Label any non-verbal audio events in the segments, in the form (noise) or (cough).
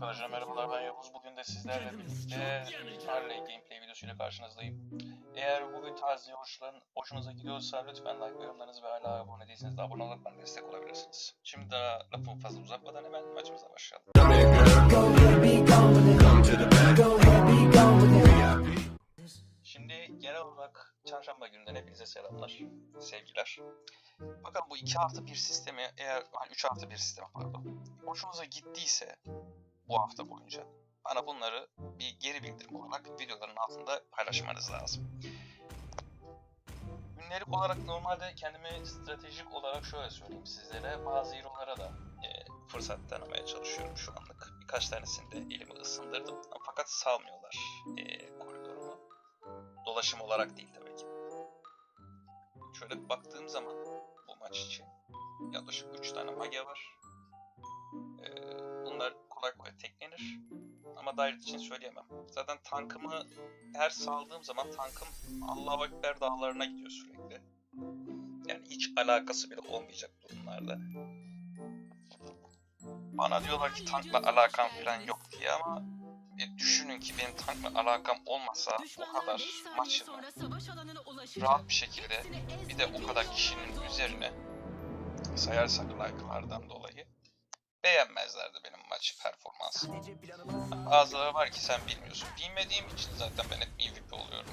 Arkadaşlar merhabalar ben Yavuz. Bugün de sizlerle birlikte Harley gameplay videosuyla karşınızdayım. Eğer bugün tarzı hoşlan, hoşunuza gidiyorsa lütfen like ve yorumlarınızı ve hala abone değilseniz de abone olarak bana destek olabilirsiniz. Şimdi daha lafı fazla uzatmadan hemen maçımıza başlayalım. Şimdi genel olarak çarşamba gününden hepinize selamlar, sevgiler. Bakalım bu 2 artı 1 sistemi eğer, hani 3 artı 1 sistemi pardon, hoşunuza gittiyse bu hafta boyunca bana bunları bir geri bildirim olarak videoların altında paylaşmanız lazım. Günlük olarak normalde kendimi stratejik olarak şöyle söyleyeyim sizlere. Bazı hero'lara da e, fırsat tanımaya çalışıyorum şu anlık. Birkaç tanesini de elime ısındırdım. Fakat salmıyorlar e, koridorumu. Dolaşım olarak değil tabii ki. Şöyle baktığım zaman bu maç için yaklaşık 3 tane mage var. Kolay kolay teklenir. Ama Direct için söyleyemem. Zaten tankımı her saldığım zaman tankım Allahu Ekber dağlarına gidiyor sürekli. Yani hiç alakası bile olmayacak durumlarda. Bana diyorlar ki tankla alakam falan yok diye ama e, düşünün ki benim tankla alakam olmasa o kadar maçını rahat bir şekilde bir de o kadar kişinin üzerine sayarsak like'lardan dolayı beğenmezlerdi benim maç performansımı. Bazıları var ki sen bilmiyorsun. Bilmediğim için zaten ben hep MVP oluyorum.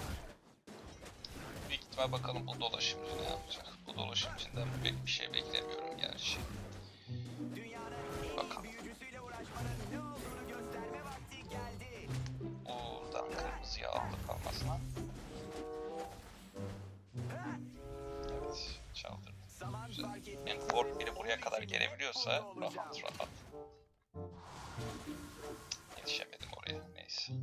Büyük ihtimal bakalım bu dolaşımcı ne yapacak. Bu dolaşımcıdan pek bir şey beklemiyorum gerçi. Bakalım. Buradan kırmızıya aldık almasına. Evet çaldırdı. Güzel. Biri buraya kadar gelebiliyorsa rahat rahat. Yetişemedim oraya. Neyse.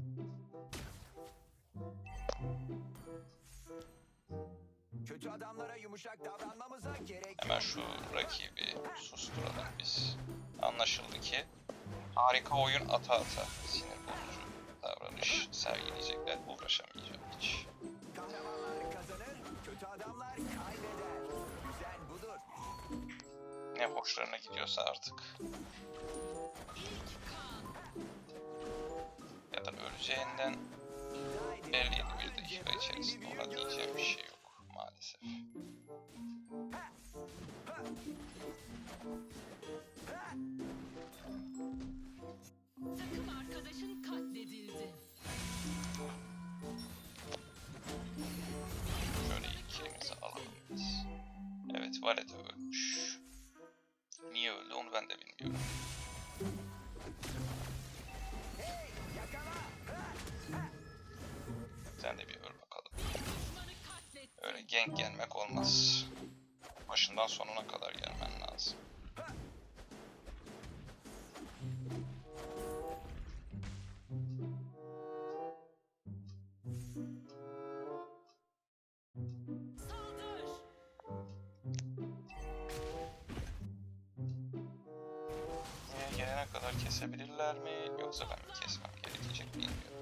Kötü adamlara yumuşak davranmamıza gerek Hemen şu rakibi susturalım biz. Anlaşıldı ki harika oyun ata ata sinir bozucu davranış sergileyecekler. Uğraşamayacağım hiç. Kahramanlar Ne hoşlarına gidiyorsa artık. Ya da öleceğinden belli bir dakika içerisinde ona diyeceğim bir şey yok maalesef. Takım arkadaşın katledildi. Şöyle ilk kilimizi alalım. Evet Valet Sen de bir öl bakalım. Öyle gank gelmek olmaz. Başından sonuna kadar gelmen lazım. Ben mi kesmem gerekecek bilmiyorum.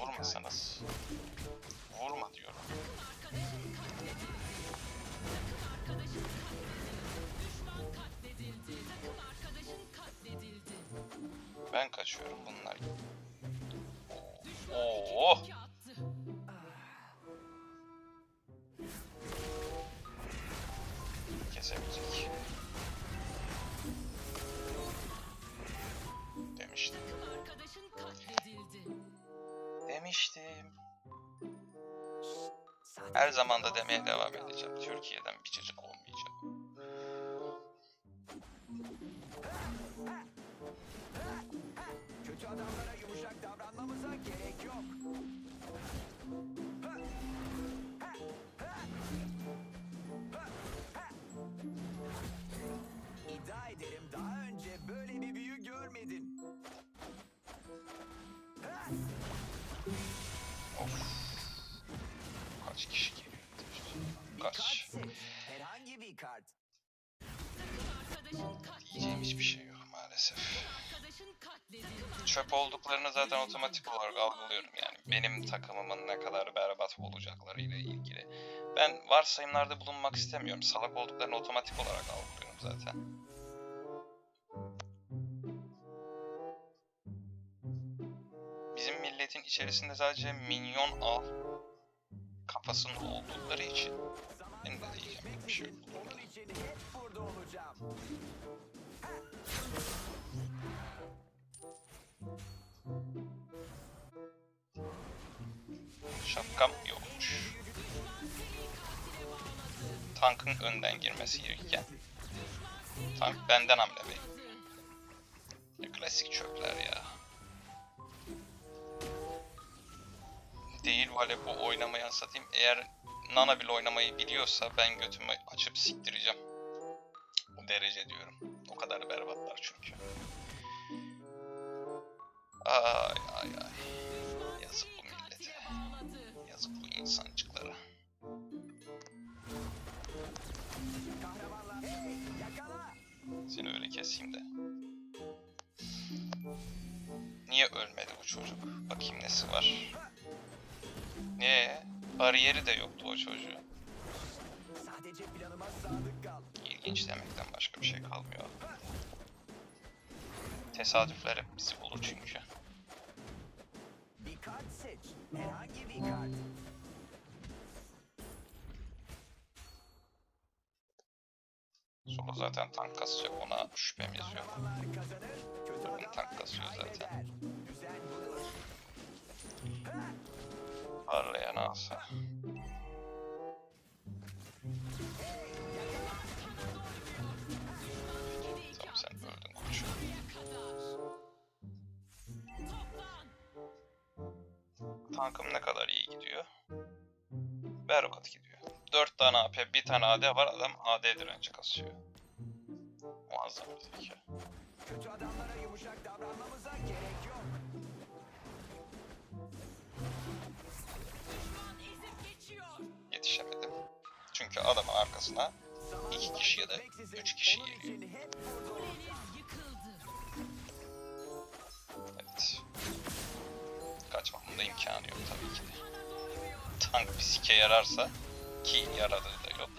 Vurmasanız. Vurma diyorum. Ben kaçıyorum bunlar. Oo. 2 Demiştim. Her zaman da demeye devam edeceğim. Türkiye'den bir çocuk olmayacak. çöp olduklarını zaten otomatik olarak algılıyorum yani. Benim takımımın ne kadar berbat olacaklarıyla ilgili. Ben varsayımlarda bulunmak istemiyorum. Salak olduklarını otomatik olarak algılıyorum zaten. Bizim milletin içerisinde sadece minyon al kafasında oldukları için benim de diyeceğim bir şey yok. Şapkam yokmuş. Tankın önden girmesi gerekirken tank benden hamle. Ya Klasik çöpler ya. Değil vale bu oynamayan satayım. Eğer Nana bile oynamayı biliyorsa ben götümü açıp siktireceğim. O derece diyorum. O kadar berbatlar çünkü. Ay ay ay. Yazık bu insancıklara. Seni öyle keseyim de. Niye ölmedi bu çocuk? Bakayım nesi var. Ne? Bariyeri de yoktu o çocuğun. İlginç demekten başka bir şey kalmıyor. Tesadüfler hep bizi bulur çünkü. Herhangi bir kart. Solo zaten tank kasacak ona şüphem yazıyor. Kahramanlar kazanır. Kötü Takım adamlar tank kasıyor zaten. Parlayan alsa. Tankım ne kadar iyi gidiyor. Berbat gidiyor. 4 tane AP, bir tane AD var. Adam AD direnci kasıyor. Muazzam bir zeka. Kötü adamlara yumuşak davranmamıza gerek yok. Yetişemedim. Çünkü adamın arkasına İki kişi ya da üç kişi geliyor. Kaçmamın da imkanı yok tabii ki de. Tank bir sike yararsa ki yaradığı da yok.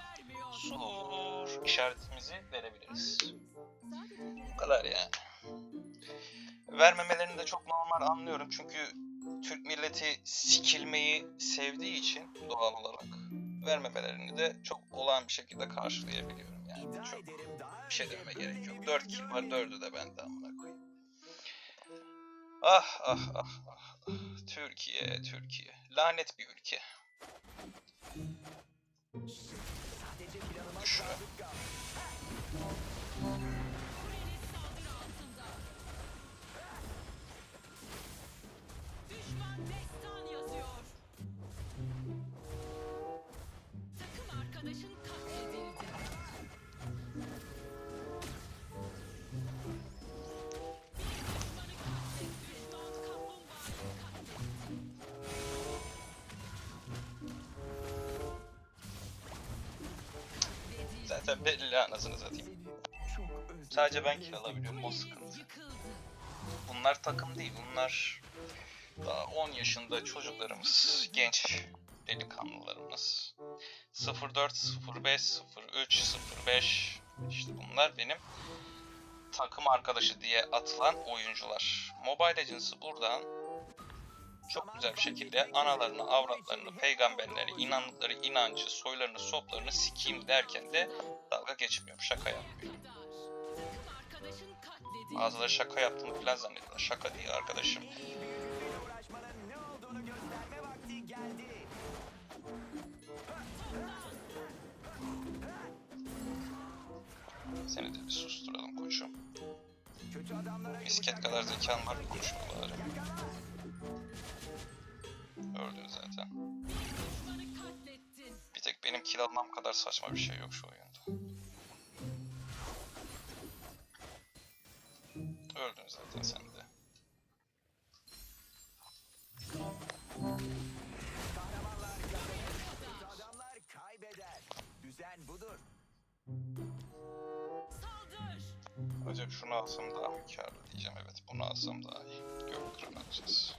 Sur işaretimizi verebiliriz. Bu kadar yani. Vermemelerini de çok normal anlıyorum çünkü Türk milleti sikilmeyi sevdiği için doğal olarak vermemelerini de çok olağan bir şekilde karşılayabiliyorum yani. Çok bir şey dememe gerek yok. bir 4 büyü kill var, görmedim. 4'ü de bende amına koyayım. Ah ah ah ah. Türkiye, Türkiye. Lanet bir ülke. Sadece Zaten belli anasını satayım. Sadece ben kill alabiliyorum o sıkıntı. Bunlar takım değil. Bunlar daha 10 yaşında çocuklarımız, genç delikanlılarımız. 04, 05, 03, 05 işte bunlar benim takım arkadaşı diye atılan oyuncular. Mobile Legends'ı buradan çok güzel bir şekilde analarını, avratlarını, peygamberleri, inandıkları inancı, soylarını, soplarını sikeyim derken de dalga geçmiyor, şaka yapmıyor. Bazıları şaka yaptığını falan zannediyorlar. Şaka değil arkadaşım. Seni de bir susturalım koçum. Misket kadar zekan var konuşmaları. Öldün zaten. Bir tek benim kill almam kadar saçma bir şey yok şu oyunda. Öldün zaten sen de. Adamlar kaybeder. Düzen budur. Acaba şunu alsam daha mı karlı diyeceğim. Evet bunu alsam daha iyi. Gök kıran alacağız.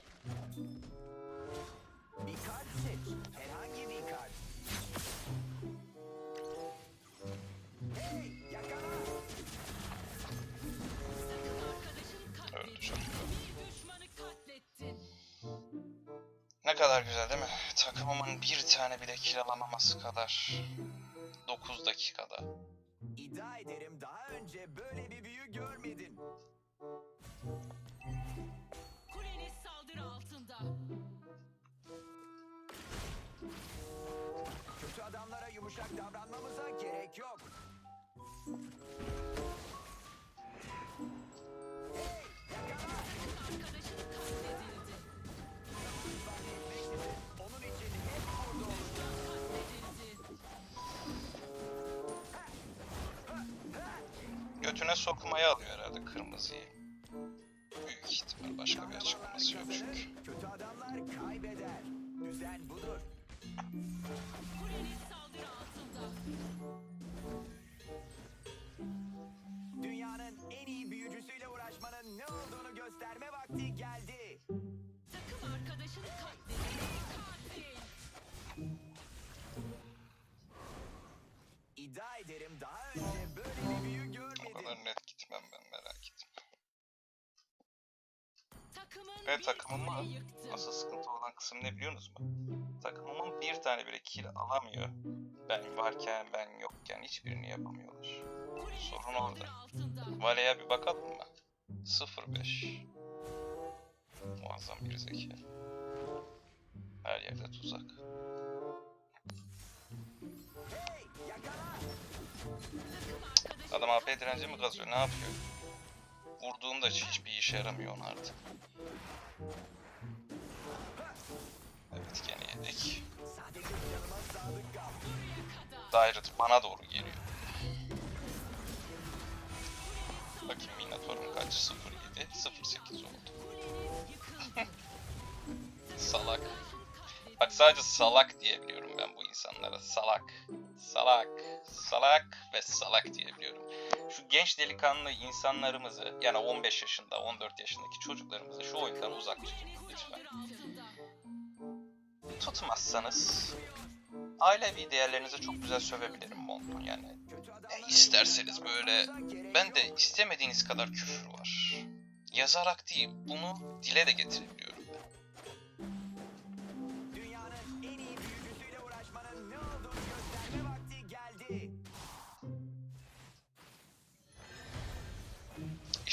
Seç. Herhangi bir kart. Hey, yakala. Takım arkadaşın çok. Bir düşmanı katlettin. kadar güzel değil mi? Takımımın bir tane bile kill alamaması kadar. 9 dakikada. İddia ederim daha önce böyle bir büyü görmedin. Götüne sokmaya alıyor herhalde kırmızıyı. Büyük ihtimal başka bir açıklaması yok çünkü. Kötü adamlar kaybeder. Düzen budur. Kuleniz saldırı altında. Ve takımıma asıl sıkıntı olan kısım ne biliyorsunuz mu? Takımımın bir tane bile kill alamıyor. Ben varken ben yokken hiçbirini yapamıyorlar. Sorun orada. Vale'ye bir bakalım mı? 0-5. Muazzam bir zeka. Her yerde tuzak. Adam AP direnci mi kazıyor? Ne yapıyor? Vurduğunda hiçbir işe yaramıyor artık. Evet gene yedik. Dairet bana doğru geliyor. Bakayım Minotaur'un kaç? 07, 08 oldu. (laughs) Salak. Bak sadece salak diyebiliyorum ben bu insanlara. Salak. Salak. Salak ve salak diyebiliyorum. Şu genç delikanlı insanlarımızı yani 15 yaşında 14 yaşındaki çocuklarımızı şu oyundan uzak tutun lütfen. Tutmazsanız ailevi değerlerinize çok güzel sövebilirim Montun yani. E, isterseniz böyle ben de istemediğiniz kadar küfür var. Yazarak değil bunu dile de getirebiliyorum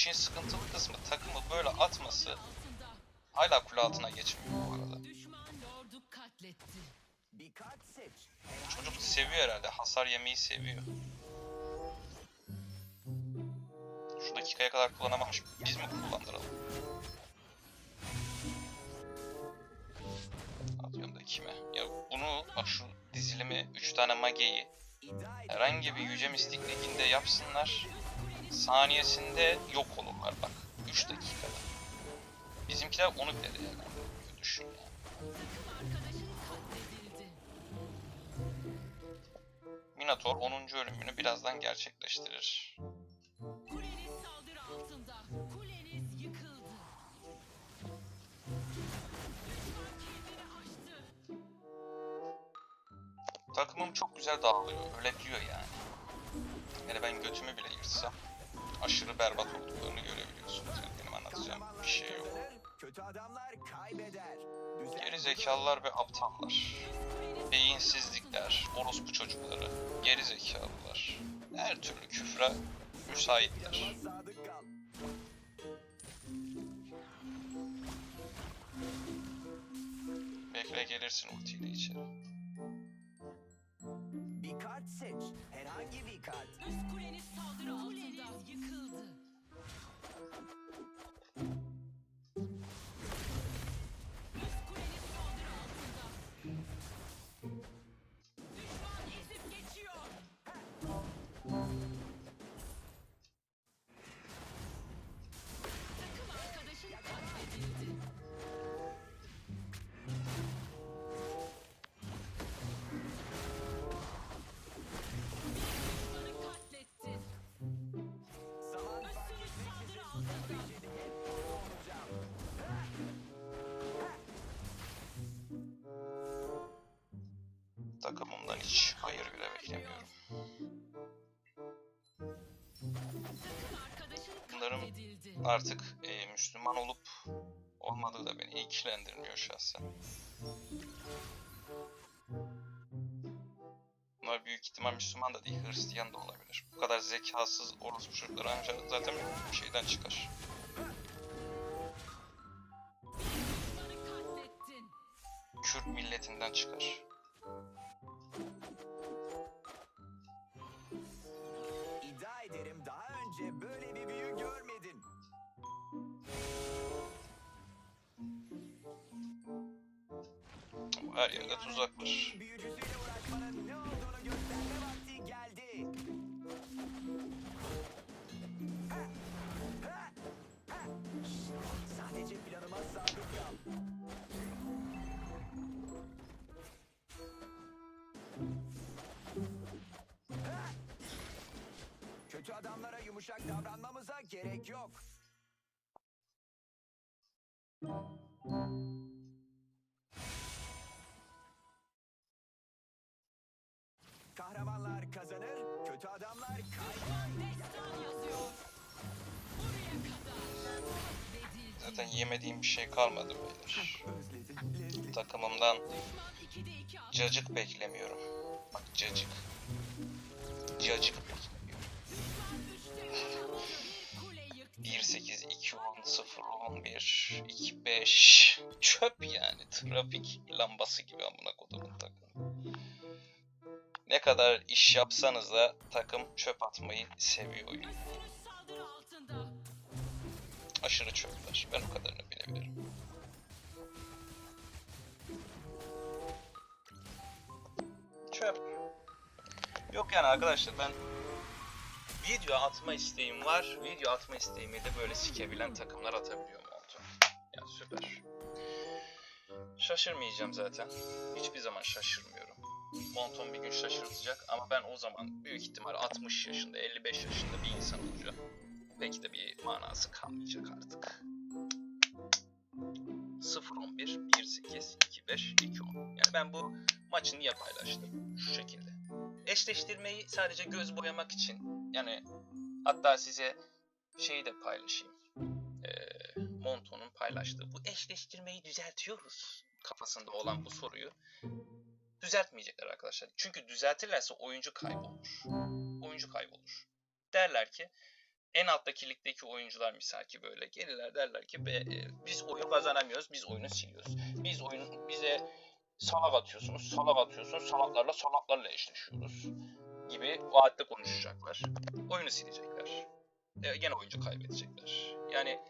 İşin sıkıntılı kısmı takımı böyle atması hala kule altına geçmiyor bu arada. Çocuk seviyor herhalde. Hasar yemeyi seviyor. Şu dakikaya kadar kullanamamış. Biz mi kullandıralım? Atıyorum da kime? Ya bunu bak şu dizilimi 3 tane mageyi herhangi bir yüce mistik liginde yapsınlar. Saniyesinde yok olurlar bak. 3 dakikada. Bizimkiler onu bile yani. Düşün ya. Takım arkadaşın katledildi. Minotaur 10. ölümünü birazdan gerçekleştirir. Takımım çok güzel dağılıyor. Öyle diyor yani. Yani ben götümü bile yırtsam aşırı berbat olduklarını görebiliyorsunuz. Yani benim anlatacağım bir şey yok. kötü adamlar kaybeder. Geri zekalılar ve aptallar. Beyinsizlikler, orospu çocukları, geri zekalılar. Her türlü küfre müsaitler. Bekle gelirsin ultiyle içeri. Kart seç. Herhangi bir kart. Üst kuleniz saldırı altında. yıkıldı. Takımımdan hiç hayır bile beklemiyorum. Bunların. Artık e, Müslüman olup olmadığı da beni ilgilendirmiyor şahsen. Bunlar büyük ihtimal Müslüman da değil, Hristiyan da olabilir. Bu kadar zekasız orospu çocukları ancak zaten bir şeyden çıkar. Kürt milletinden çıkar. Planıma sadık kal. Ha! Kötü adamlara yumuşak davranmamıza gerek yok. Yemediğim bir şey kalmadı beyler. Takımımdan Düşman 2'de 2 attı. cacık beklemiyorum. Bak cacık. Cacık beklemiyorum. Düşman 3'te 3 tamamı bir kule yıktı. 1-8, 2-10, 0-11, 2-5. Çöp yani. Trafik lambası gibi amına kodumun takımı. Ne kadar iş yapsanız da takım çöp atmayı seviyor Aşırı çöpler. Ben o kadarını bilebilirim. Çöp. Yok yani arkadaşlar ben video atma isteğim var. Video atma isteğimi de böyle sikebilen takımlar atabiliyorum oldu. Ya süper. Şaşırmayacağım zaten. Hiçbir zaman şaşırmıyorum. Monton bir gün şaşırtacak ama ben o zaman büyük ihtimal 60 yaşında, 55 yaşında bir insan olacağım. Belki de bir manası kalmayacak artık. 0-11, 1-8, 2-5, 2-10. Yani ben bu maçı niye paylaştım? Şu şekilde. Eşleştirmeyi sadece göz boyamak için. Yani hatta size şeyi de paylaşayım. Ee, Monto'nun paylaştığı. Bu eşleştirmeyi düzeltiyoruz kafasında olan bu soruyu düzeltmeyecekler arkadaşlar. Çünkü düzeltirlerse oyuncu kaybolur. Oyuncu kaybolur. Derler ki en alttaki ligdeki oyuncular misal ki böyle gelirler derler ki be, e, biz oyun kazanamıyoruz, biz oyunu siliyoruz. Biz oyun bize salak atıyorsunuz, salak atıyorsunuz, salaklarla salaklarla eşleşiyoruz gibi vaatte konuşacaklar. Oyunu silecekler. E, gene oyuncu kaybedecekler. Yani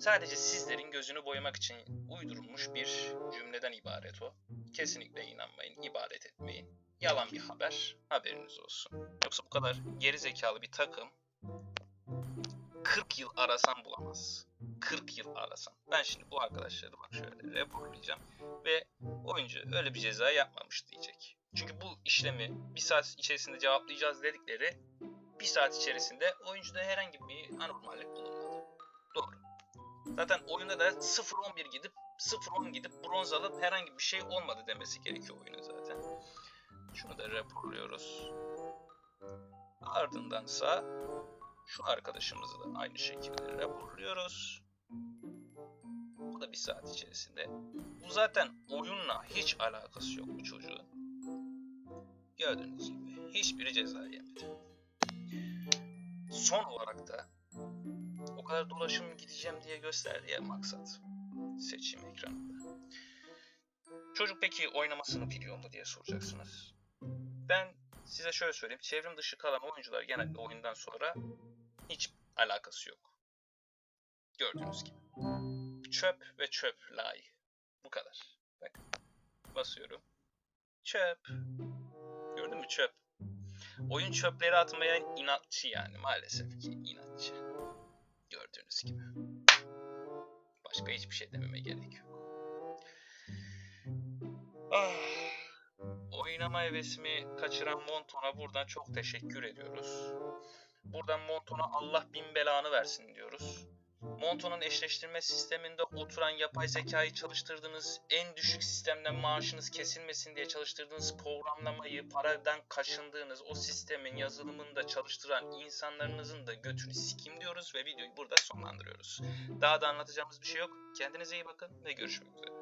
sadece sizlerin gözünü boyamak için uydurulmuş bir cümleden ibaret o. Kesinlikle inanmayın, ibadet etmeyin. Yalan bir haber, haberiniz olsun. Yoksa bu kadar geri zekalı bir takım 40 yıl arasan bulamaz. 40 yıl arasan. Ben şimdi bu arkadaşları bak şöyle raporlayacağım ve oyuncu öyle bir ceza yapmamış diyecek. Çünkü bu işlemi bir saat içerisinde cevaplayacağız dedikleri bir saat içerisinde oyuncuda herhangi bir anormallik bulunmadı. Doğru. Zaten oyunda da 0-11 gidip 0-10 gidip bronz alıp herhangi bir şey olmadı demesi gerekiyor oyunun zaten. Şunu da raporluyoruz. Ardındansa şu arkadaşımızı da aynı şekilde raporluyoruz. Bu da bir saat içerisinde. Bu zaten oyunla hiç alakası yok bu çocuğun. Gördüğünüz gibi hiçbiri ceza yemedi. Son olarak da o kadar dolaşım gideceğim diye gösterdi ya maksat seçim ekranında. Çocuk peki oynamasını biliyor mu diye soracaksınız. Ben size şöyle söyleyeyim. Çevrim dışı kalan oyuncular genelde oyundan sonra hiç alakası yok. Gördüğünüz gibi. Çöp ve çöp lay. Bu kadar. Bak. Basıyorum. Çöp. Gördün mü çöp. Oyun çöpleri atmaya inatçı yani maalesef ki inatçı. Gördüğünüz gibi. Başka hiçbir şey dememe gerek yok. Ah. Oynama hevesimi kaçıran Monton'a buradan çok teşekkür ediyoruz. Buradan Monton'a Allah bin belanı versin diyoruz. Monto'nun eşleştirme sisteminde oturan yapay zekayı çalıştırdığınız, en düşük sistemden maaşınız kesilmesin diye çalıştırdığınız programlamayı, paradan kaşındığınız o sistemin yazılımını da çalıştıran insanlarınızın da götünü sikim diyoruz ve videoyu burada sonlandırıyoruz. Daha da anlatacağımız bir şey yok. Kendinize iyi bakın ve görüşmek üzere.